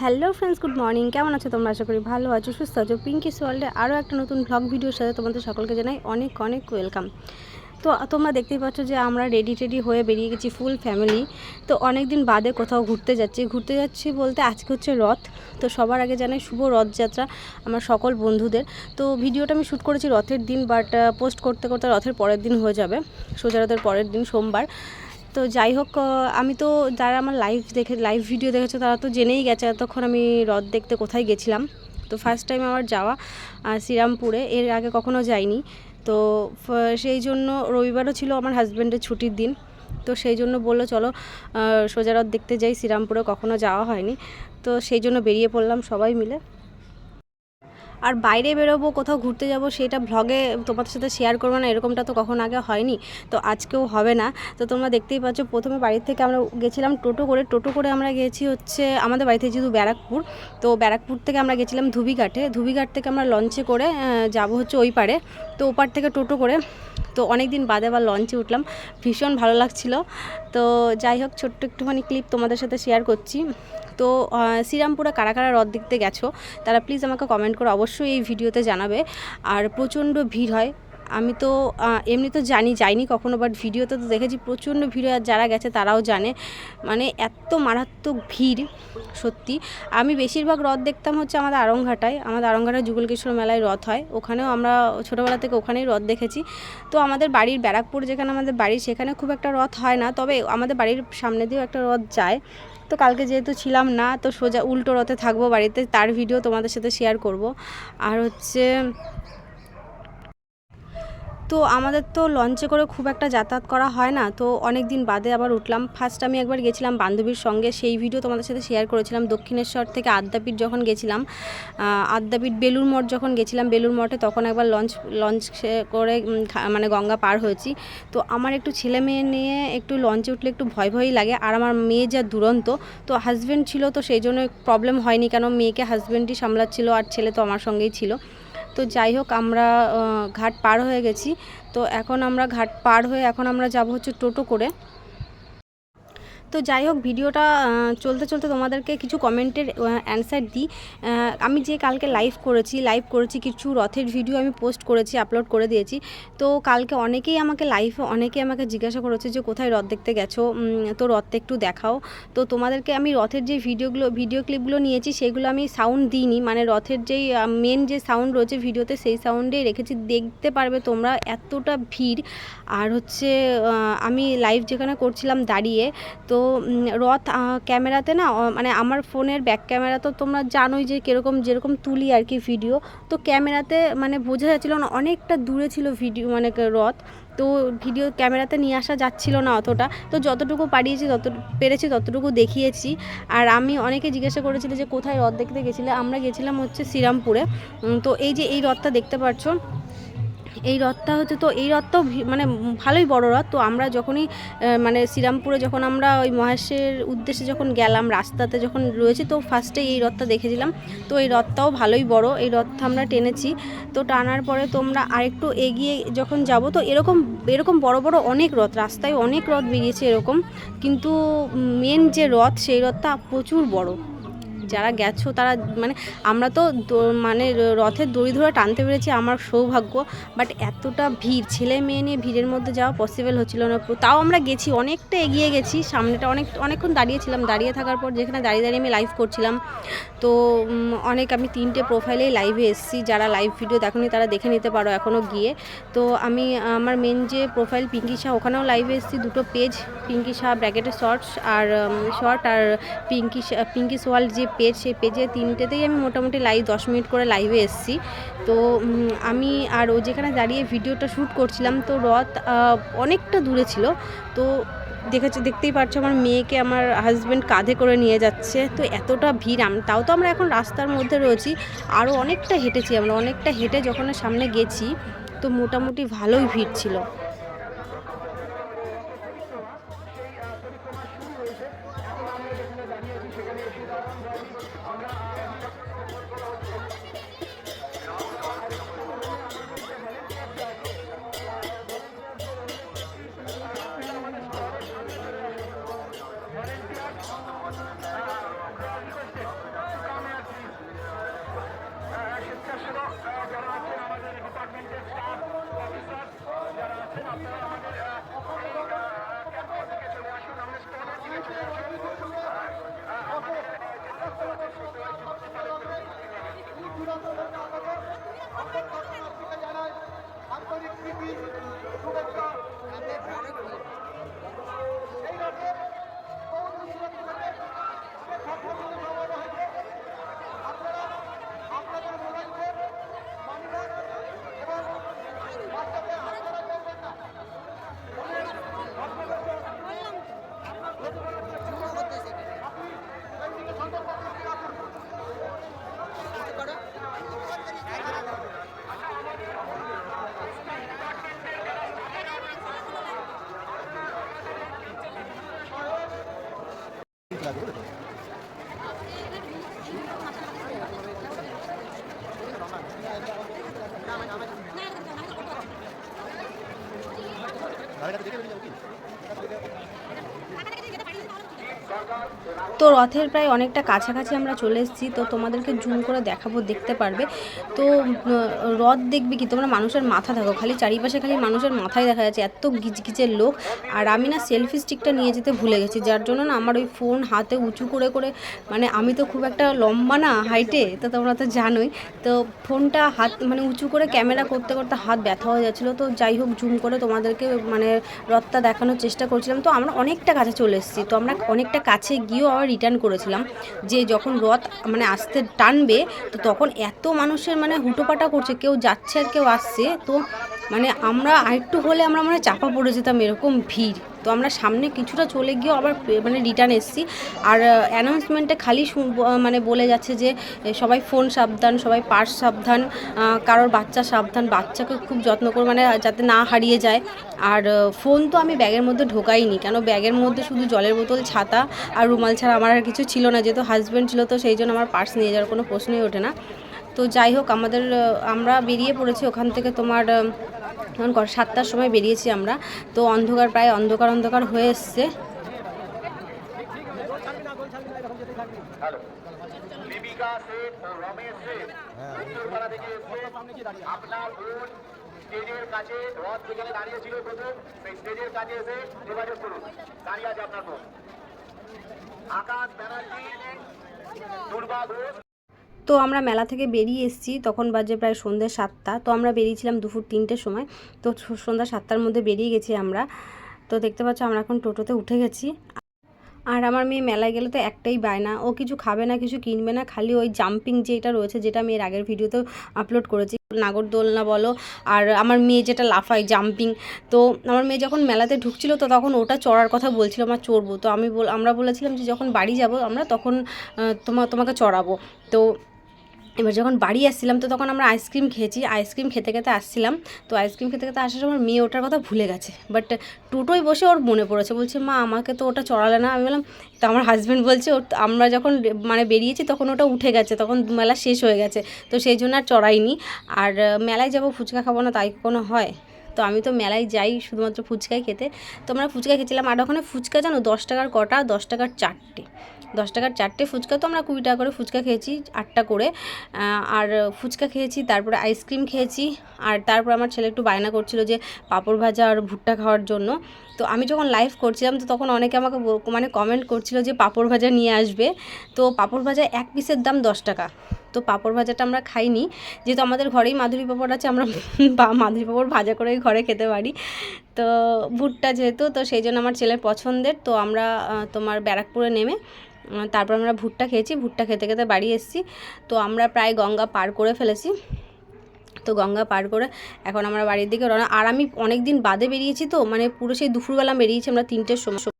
Hello friends, good morning. কেমন আছো তোমরা? আশা করি ভালো আছো, সুস্থ আছো। পিঙ্কিস ওয়ার্ল্ডে আরও একটা নতুন ব্লগ ভিডিওর সাথে তোমাদের সকলকে জানাই অনেক অনেক ওয়েলকাম তো তোমরা দেখতেই পাচ্ছ যে আমরা রেডি টেডি হয়ে বেরিয়ে গেছি ফুল ফ্যামিলি তো অনেক দিন বাদে কোথাও ঘুরতে যাচ্ছি। ঘুরতে যাচ্ছি বলতে আজকে হচ্ছে রথ। তো সবার আগে জানাই শুভ রথযাত্রা আমার সকল বন্ধুদের। তো ভিডিওটা আমি শ্যুট করেছি রথের দিন বাট পোস্ট করতে করতে রথের পরের দিন হয়ে যাবে। সোজা রথের পরের দিন সোমবার। তো যাই হোক আমি তো, যারা আমার লাইভ দেখে লাইভ ভিডিও দেখেছে, তারা তো জেনেই গেছে এতক্ষণ আমি রথ দেখতে কোথায় গেছিলাম। তো ফার্স্ট টাইম আমার যাওয়া শ্রীরামপুরে। এর আগে কখনো যাইনি। তো সেই জন্য রবিবারও ছিল আমার হাজব্যান্ডের ছুটির দিন। তো সেই জন্য বলল, চলো সোজা রথ দেখতে যাই। শ্রীরামপুরে কখনো যাওয়া হয়নি। তো সেই জন্য বেরিয়ে পড়লাম সবাই মিলে। আর বাইরে বেরোবো, কোথাও ঘুরতে যাব, সেটা ভ্লগে তোমাদের সাথে শেয়ার করব না, এরকমটা তো কখন আগে হয়নি। তো আজকেও হবে না। তো তোমরা দেখতেই পাচ্ছ, প্রথমে বাড়ির থেকে আমরা গেছিলাম টোটো করে। টোটো করে আমরা গেছি হচ্ছে আমাদের বাড়িতে যেহেতু ব্যারাকপুর, তো ব্যারাকপুর থেকে আমরা গেছিলাম ধুবিঘাটে। ধুবিঘাট থেকে আমরা লঞ্চে করে যাব হচ্ছে ওই পারে। তো ওপার থেকে টোটো করে তো অনেক দিন বাদে আবার লঞ্চে উঠলাম। ভীষণ ভালো লাগছিল। তো যাই হোক, ছোট্ট একটুখানি ক্লিপ তোমাদের সাথে শেয়ার করছি। তো শ্রীরামপুরা কারা কারা হ্রদ দেখতে গেছো, তারা প্লিজ আমাকে কমেন্ট করে অবশ্যই এই ভিডিওতে জানাবে। আর প্রচণ্ড ভিড় হয়। আমি তো এমনি তো জানি, যাইনি কখনো বাট ভিডিওতে তো দেখেছি প্রচণ্ড ভিড়, আর যারা গেছে তারাও জানে। মানে এত মারাত্মক ভিড়, সত্যি। আমি বেশিরভাগ রথ দেখতাম হচ্ছে আমাদের আরংঘাটায় আমাদের আরংঘাটায় যুগলকিশোর মেলায় রথ হয়। ওখানেও আমরা ছোটোবেলা থেকে ওখানেই রথ দেখেছি। তো আমাদের বাড়ির ব্যারাকপুর যেখানে আমাদের বাড়ি, সেখানে খুব একটা রথ হয় না। তবে আমাদের বাড়ির সামনে দিয়েও একটা রথ যায়। তো কালকে যেহেতু ছিলাম না, তো সোজা উল্টো রথে থাকব বাড়িতে। তার ভিডিও তোমাদের সাথে শেয়ার করব। আর হচ্ছে তো আমাদের তো লঞ্চে করে খুব একটা যাতায়াত করা হয় না। তো অনেক দিন বাদে আবার উঠলাম। ফার্স্ট আমি একবার গেছিলাম বান্ধবীর সঙ্গে। সেই ভিডিও তোমাদের সাথে শেয়ার করেছিলাম। দক্ষিণেশ্বর থেকে আদ্যাপীঠ যখন গেছিলাম আদ্যাপীঠ বেলুর মঠ যখন গেছিলাম বেলুর মঠে তখন একবার লঞ্চ লঞ্চ করে মানে গঙ্গা পার হয়েছি। তো আমার একটু ছেলে মেয়ে নিয়ে একটু লঞ্চে উঠলে একটু ভয় ভয়ই লাগে। আর আমার মেয়ে যা দুরন্ত, তো হাজব্যান্ড ছিল, তো সেই জন্য প্রবলেম হয়নি। কেন? মেয়েকে হাজব্যান্ডই সামলাচ্ছিল আর ছেলে তো আমার সঙ্গেই ছিল। তো যাই হোক, আমরা ঘাট পার হয়ে গেছি। তো এখন আমরা ঘাট পার হয়ে এখন আমরা যাব হচ্ছে টোটো করে। তো যাই হোক, ভিডিওটা চলতে চলতে তোমাদেরকে কিছু কমেন্টের অ্যান্সার দিই। আমি যে কালকে লাইভ করেছি লাইভ করেছি কিছু রথের ভিডিও আমি পোস্ট করেছি আপলোড করে দিয়েছি। তো কালকে অনেকেই আমাকে লাইভে অনেকেই আমাকে জিজ্ঞাসা করেছে যে, কোথায় রথ দেখতে গেছো? তো রথটা একটু দেখাও। তো তোমাদেরকে আমি রথের যে ভিডিওগুলো ভিডিও ক্লিপগুলো নিয়েছি, সেগুলো আমি সাউন্ড দিইনি। মানে রথের যেই মেন যে সাউন্ড রয়েছে ভিডিওতে সেই সাউন্ডেই রেখেছি। দেখতে পারবে তোমরা এতটা ভিড়। আর হচ্ছে আমি লাইভ যেখানে করছিলাম দাঁড়িয়ে, তো রথ ক্যামেরাতে না মানে আমার ফোনের ব্যাক ক্যামেরা তো তোমরা জানোই যে কীরকম, যেরকম তুলি আর কি ভিডিও তো ক্যামেরাতে মানে বোঝা যাচ্ছিল না, অনেকটা দূরে ছিল ভিডিও মানে রথ। তো ভিডিও ক্যামেরাতে নিয়ে আসা যাচ্ছিল না অতটা। তো যতটুকু পারিয়েছি, তত, পেরেছি, ততটুকু দেখিয়েছি। আর আমি অনেকে জিজ্ঞাসা করেছিল যে কোথায় রথ দেখতে গেছিলে? আমরা গেছিলাম হচ্ছে শ্রীরামপুরে। তো এই যে এই রথটা দেখতে পাচ্ছ এই রথটা হচ্ছে তো, এই রথটাও মানে ভালোই বড় রথ। তো আমরা যখনই মানে শ্রীরামপুরে যখন আমরা ওই মহেশের উদ্দেশ্যে যখন গেলাম, রাস্তাতে যখন রয়েছে, তো ফার্স্টে এই রথটা দেখেছিলাম। তো এই রথটাও ভালোই বড়, এই রথটা আমরা টেনেছি। তো টানার পরে তোমরা আরেকটু এগিয়ে যখন যাব, তো এরকম এরকম বড় বড় অনেক রথ, রাস্তায় অনেক রথ বেরিয়েছে এরকম। কিন্তু মেন যে রথ, সেই রথটা প্রচুর বড়। যারা গেছো তারা মানে আমরা তো মানে রথের দড়ি ধরে টানতে পেরেছি আমার সৌভাগ্য বাট এতটা ভিড়, ছেলে মেয়ে নিয়ে ভিড়ের মধ্যে যাওয়া পসিবল হচ্ছিল না। তাও আমরা গেছি, অনেকটা এগিয়ে গেছি, সামনেটা অনেক, অনেকক্ষণ দাঁড়িয়েছিলাম দাঁড়িয়ে থাকার পর যেখানে দাঁড়িয়ে দাঁড়িয়ে আমি লাইভ করছিলাম। তো অনেক আমি তিনটে প্রোফাইলেই লাইভে এসেছি, যারা লাইভ ভিডিও দেখনি তারা দেখে নিতে পারো এখনও গিয়ে। তো আমি, আমার মেন যে প্রোফাইল পিঙ্কি শাহ, ওখানেও লাইভে এসেছি, দুটো পেজ পিঙ্কি শাহ ব্র্যাকেটের শর্টস আর শর্ট আর পিঙ্কি পিঙ্কি সোয়াল যে পেজ সেই পেজে তিনটেতেই আমি মোটামুটি লাইভ দশ মিনিট করে লাইভে এসেছি। তো আমি আর ও যেখানে দাঁড়িয়ে ভিডিওটা শ্যুট করছিলাম, তো রথ অনেকটা দূরে ছিল। তো দেখেছে, দেখতেই পাচ্ছ আমার মেয়েকে, আমার হাজব্যান্ড কাঁধে করে নিয়ে যাচ্ছে। তো এতটা ভিড়, আম- তাও তো আমরা এখন রাস্তার মধ্যে রয়েছি। আরও অনেকটা হেঁটেছি আমরা, অনেকটা হেঁটে যখন সামনে গেছি, তো মোটামুটি ভালোই ভিড় ছিল। সেখানে এসে দাঁড়ান আমরা Yeah, really. তো রথের প্রায় অনেকটা কাছাকাছি আমরা চলে এসেছি, তো তোমাদেরকে জুম করে দেখাবো, দেখতে পারবে। তো রথ দেখবে কি? তোমরা মানুষের মাথা দেখো, খালি চারিপাশে খালি মানুষের মাথায় দেখা যাচ্ছে, এত গিজগিজের লোক। আর আমি না সেলফি স্টিকটা নিয়ে যেতে ভুলে গেছি, যার জন্য না আমার ওই ফোন হাতে উঁচু করে করে মানে আমি তো খুব একটা লম্বা না হাইটে, তো তোমরা তো জানোই। তো ফোনটা হাত মানে উঁচু করে ক্যামেরা করতে করতে হাত ব্যথা হয়ে যাচ্ছিল, তো যাই হোক জুম করে তোমাদেরকে মানে রথটা দেখানোর চেষ্টা করছিলাম। তো আমরা অনেকটা কাছে চলে এসেছি, তো আমরা অনেকটা কাছে গিয়েও আবার রিটার্ন করেছিলাম যে যখন রথ মানে আসতে টানবে, তো তখন এত মানুষের মানে হুটোপাটা করছে, কেউ যাচ্ছে আর কেউ আসছে, তো মানে আমরা আরেকটু হলে আমরা মানে চাপা পড়ে যেতাম এরকম ভিড়। তো আমরা সামনে কিছুটা চলে গিয়েও আবার মানে রিটার্ন এসেছি। আর অ্যানাউন্সমেন্টে খালি মানে বলে যাচ্ছে যে সবাই ফোন সাবধান, সবাই পার্স সাবধান কারোর বাচ্চা সাবধান, বাচ্চাকে খুব যত্ন করে মানে যাতে না হারিয়ে যায়। আর ফোন তো আমি ব্যাগের মধ্যে ঢোকাইনি, কেন ব্যাগের মধ্যে শুধু জলের বোতল, ছাতা আর রুমাল ছাড়া আমার আর কিছু ছিল না। যেহেতু হাজব্যান্ড ছিল, তো সেই জন্য আমার পার্স নিয়ে যাওয়ার কোনো প্রশ্নই ওঠে না। তো যাই হোক, আমাদের আমরা বেরিয়ে পড়েছি। ওখান থেকে তোমার তখন সাতটার সময় বেরিয়েছি আমরা। তো অন্ধকার প্রায় অন্ধকার অন্ধকার হয়ে এসছে। আকাশ ব্যানার্জি দুর্বা ঘোষ তো আমরা মেলা থেকে বেরিয়ে এসেছি। তখন বাজে প্রায় সন্ধ্যে সাতটা। তো আমরা বেরিয়েছিলাম দুপুর তিনটের সময়। তো সন্ধ্যা সাতটার মধ্যে বেরিয়ে গেছি আমরা। তো দেখতে পাচ্ছ আমরা এখন টোটোতে উঠে গেছি। আর আমার মেয়ে মেলায় গেলে তো একটাই বায়না ও কিছু খাবে না, কিছু কিনবে না। খালি ওই জাম্পিং যেটা রয়েছে, যেটা আমি এর আগের ভিডিওতেও আপলোড করেছি। নাগরদোলনা বলো, আর আমার মেয়ে যেটা লাফায় জাম্পিং তো আমার মেয়ে যখন মেলাতে ঢুকছিল, তো তখন ওটা চড়ার কথা বলছিল আমার চড়বো। তো আমি আমরা বলেছিলাম যে যখন বাড়ি যাব, আমরা তখন তোমা, তোমাকে চড়াবো। তো এবার যখন বাড়ি আসছিলাম, তো তখন আমরা আইসক্রিম খেয়েছি। আইসক্রিম খেতে খেতে আসছিলাম। তো আইসক্রিম খেতে খেতে আসার সময় মেয়ে ওটার কথা ভুলে গেছে। বাট টোটোয় বসে ওর মনে পড়েছে। বলছে, মা, আমাকে তো ওটা চড়ালে না। আমি বললাম, তো আমার হাজব্যান্ড বলছে আমরা যখন মানে বেরিয়েছি, তখন ওটা উঠে গেছে। তখন মেলা শেষ হয়ে গেছে। তো সেই জন্য আর চড়াইনি। আর মেলায় যাব, ফুচকা খাব না, তাই কোনো হয়? তো আমি তো মেলায় যাই শুধুমাত্র ফুচকাই খেতে। তো আমরা ফুচকা খেয়েছিলাম। আর ওখানে ফুচকা জানো, দশ টাকার কটা, দশ টাকার চারটে। দশ টাকার চারটে ফুচকা তো আমরা কুড়ি টাকা করে ফুচকা খেয়েছি, আটটা করে। আর ফুচকা খেয়েছি, তারপরে আইসক্রিম খেয়েছি, আর তারপর আমার ছেলে একটু বায়না করছিল যে পাপড় ভাজা আর ভুট্টা খাওয়ার জন্য। তো আমি যখন লাইভ করছিলাম, তো তখন অনেকে আমাকে মানে কমেন্ট করছিল যে পাপড় ভাজা নিয়ে আসবে। তো পাপড় ভাজা এক পিসের দাম দশ টাকা। তো পাঁপড় ভাজাটা আমরা খাইনি। যেহেতু আমাদের ঘরেই মাধুরী পাঁপড় আছে, আমরা মাধুরী পাঁপড় ভাজা করেই ঘরে খেতে পারি। তো ভুট্টা যেহেতু, তো সেই জন্য আমার ছেলের পছন্দের। তো আমরা তোমার ব্যারাকপুরে নেমে তারপর আমরা ভুট্টা খেয়েছি। ভুট্টা খেতে খেতে বাড়ি এসেছি। তো আমরা প্রায় গঙ্গা পার করে ফেলেছি। তো গঙ্গা পার করে এখন আমরা বাড়ির দিকে রওনা আর আমি অনেক দিন বাদে বেরিয়েছি তো মানে পুরো সেই দুপুরবেলা বেরিয়েছি আমরা তিনটের সময়।